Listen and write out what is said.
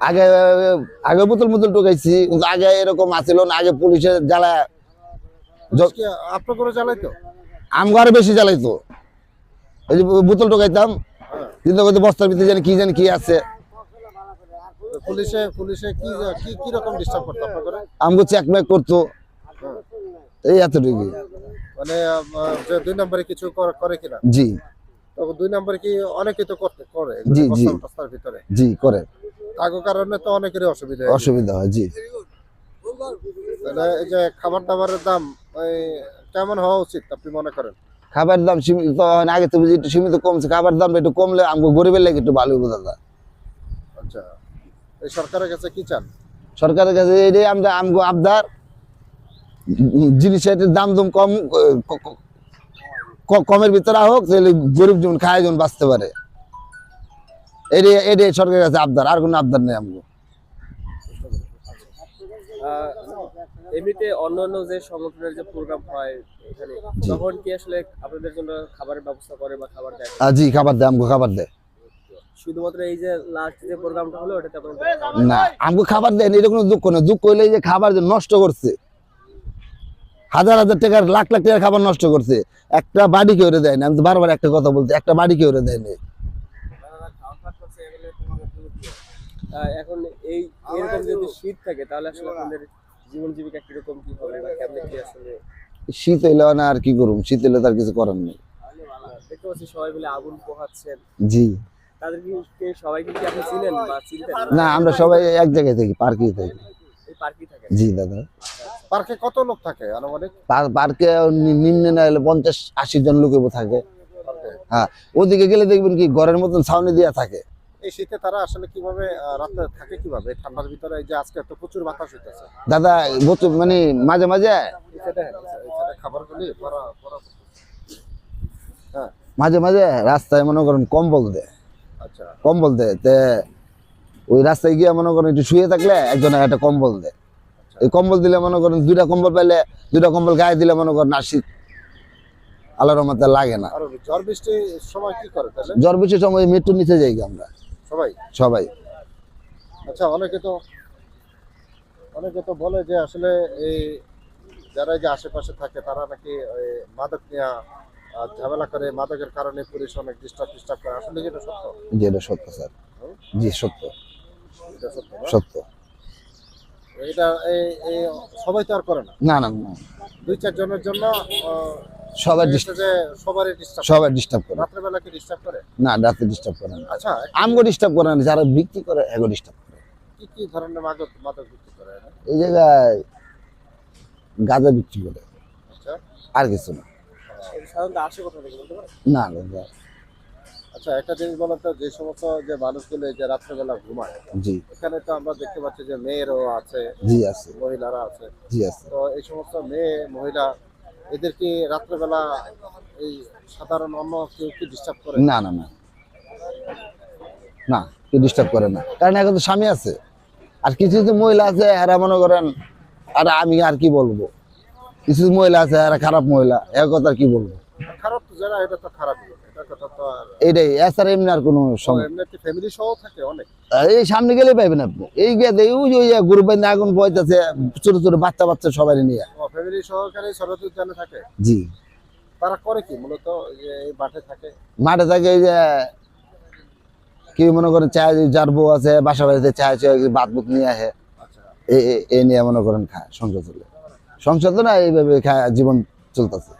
আগে আগে বোতল বোতল ঢুকাইছি কিন্তু আগে এরকম আসিল না আগে পুলিশের জ্বালা আপনার করে বেশি জ্বালাইতো। যে বোতল ঢুকাইতাম। কিন্তু বস্তার ভিতরে জানি কি জানি কি আছে। পুলিশে পুলিশে কি কি কি রকম ডিস্টার্ব করতো আপনার করে আমগো চেকমেক করতো। এই এতটুকু মানে যে দুই নম্বরে কিছু করে কিনা? জি। তো দুই নম্বরে কি অনেকে তো করতে করে জি, জি। ভিতরে। জি করে। তাগো কারণে তো অনেকেরই অসুবিধা অসুবিধা হয় জি। তাহলে এই যে খাবার দাবারের দাম ওই কেমন হওয়া উচিত আপনি মনে করেন? খাবার দাম সীমিত আগে তো বুঝি একটু সীমিত কমছে খাবার দাম একটু কমলে আমগো গরিবের লাগে একটু ভালো বোঝা যায় আচ্ছা এই সরকারের কাছে কি চান? সরকারের কাছে এটাই আমরা আমগো আবদার জিনিসের দাম দাম কম কমের ভিতরে হোক তাহলে গরিব যেমন খায় যেমন বাঁচতে পারে। সরকারের কাছে আবদার আর কোনো আবদার নেই আমগো এমনিতে অন্যান্য যে সংগঠনের যে প্রোগ্রাম হয় এখানে তখন কি আসলে আপনাদের জন্য খাবারের ব্যবস্থা করে বা খাবার দেয়? আর জি খাবার দেয় আমগো খাবার দেয়। শুধুমাত্র এই যে লাস্ট যে প্রোগ্রামটা হলো ওটাতে আপনাদের না খাবার দেয়? না এটা কোনো দুঃখ না। দুঃখ হইলে এই যে খাবার যে নষ্ট করছে। হাজার হাজার টাকার লাখ লাখ টাকার খাবার নষ্ট করছে। একটা বাড়ি কেউ দেয় না আমি তো বারবার একটা কথা বলতে একটা বাড়ি কেউ দেয় না এখন এই এরকম যদি শীত থাকে তাহলে আসলে আপনাদের জীবন জীবিকা কীরকম কি হবে বা কেমনে কি আসলে? শীত হইলে না আর কি করুম? শীত হইলে তার কিছু করার নেই। দেখতে পাচ্ছি সবাই মিলে আগুন পোহাচ্ছেন। জি। তাদের কি কে- সবাইকে কি আপনি চিনেন বা চিনতেন? না আমরা সবাই এক জায়গায় থাকি পার্কেই থাকি? থাকেন জি দাদা। পার্কে কত লোক থাকে আনুমানিক? পার্কে নিম্নে না হলে পঞ্চাশ আশি জন লোক থাকে। হ্যাঁ ওদিকে গেলে দেখবেন কি ঘরের মতন ছাউনি দেওয়া থাকে। এই শীতে তারা আসলে কীভাবে রাতে থাকে কীভাবে? ঠান্ডার ভিতরে এই যে আজকে তো প্রচুর বাতাস হইতেছে। দাদা বছর মানে মাঝে মাঝে? খাবারগুলি হ্যাঁ। মাঝে মাঝে রাস্তায় মনে করেন কম্বল দেয় আচ্ছা। কম্বল দেয় তে ওই রাস্তায় গিয়ে মনে করেন একটু শুয়ে থাকলে একজন একটা কম্বল দেয় এই কম্বল দিলে মনে করেন দুইটা কম্বল পাইলে দুইটা কম্বল গায়ে দিলে মনে করেন আর শীত আল্লাহর মতে লাগে না। আর ঝড় বৃষ্টির সময় কি করে জ্বর বেশির সময় মৃত্যু নিচে যাই আমরা। সবাই? সবাই। আচ্ছা অনেকে তো অনেকে তো বলে যে আসলে এই যারা যে আশেপাশে থাকে তারা নাকি মাদক নিয়ে ঝামেলা করে মাদকের কারণে পুলিশ অনেক ডিস্টার্ব ডিস্টার্ব করে। আসলে এটা সত্য? এটা সত্য স্যার। জি সত্য। এটা সত্য সত্য। এটা এই এই সবাই তো আর করে না? না না দুই চারজনের জন্য সবাই সবাই ডিস্টার্ব করে। রাত্রেবেলা কি ডিস্টার্ব করে? না রাতে ডিস্টার্ব করে না। আচ্ছা আমগো ডিস্টার্ব করে না যারা বিক্রি করে এগো ডিস্টার্ব করে। কি কি ধরনের মাদক মাদক বিক্রি করে এই জায়গায় গাঁজা বিক্রি করে। আচ্ছা। আর কিছু না। সাধারণত আসে কোথা থেকে না আচ্ছা একটা জিনিস বলেন তো যে সমস্ত যে মানুষগুলো যে রাত্রেবেলা ঘুমায় জি। এখানে তো আমরা দেখতে পাচ্ছি যে মেয়েরও আছে জি আছে। মহিলারা আছে। জি আছে। তো এই সমস্ত মেয়ে মহিলা এদের কি রাত্রেবেলা এই সাধারণ অন্য কেউ কি ডিস্টার্ব করে? না না না। না কেউ ডিস্টার্ব করে না। কারণ এখন তো স্বামী আছে। আর কিছু কিছু মহিলা আছে এরা মনে করেন আর আমি আর কি বলব? কিছু মহিলা আছে এরা খারাপ মহিলা। এর কথা আর কি বলব? খারাপ তো যারা এটা তো খারাপ এটা আর এইটাই এছাড়া এমনি আর কোনো এই সামনে গেলে পাইবেন আপনি। এই গিয়ে দেই ওই যে ওই আগুন বইতেছে ছোট ছোট বাচ্চা বাচ্চা সবাই নিয়ে। ফ্যামিলি সহকারে শরৎ উদ্যানে থাকে জি। তারা করে কি? মূলত যে এই মাঠে থাকে। মাঠে থাকে এই যে কেউ মনে করেন চায় যার বউ আছে বাসা বাড়িতে চায় চায় বাদ বুত নিয়ে আসে। আচ্ছা। এ নিয়ে মনে করেন খায় সংসার চলে। সংসার তো না এইভাবে খায় জীবন চলতেছে।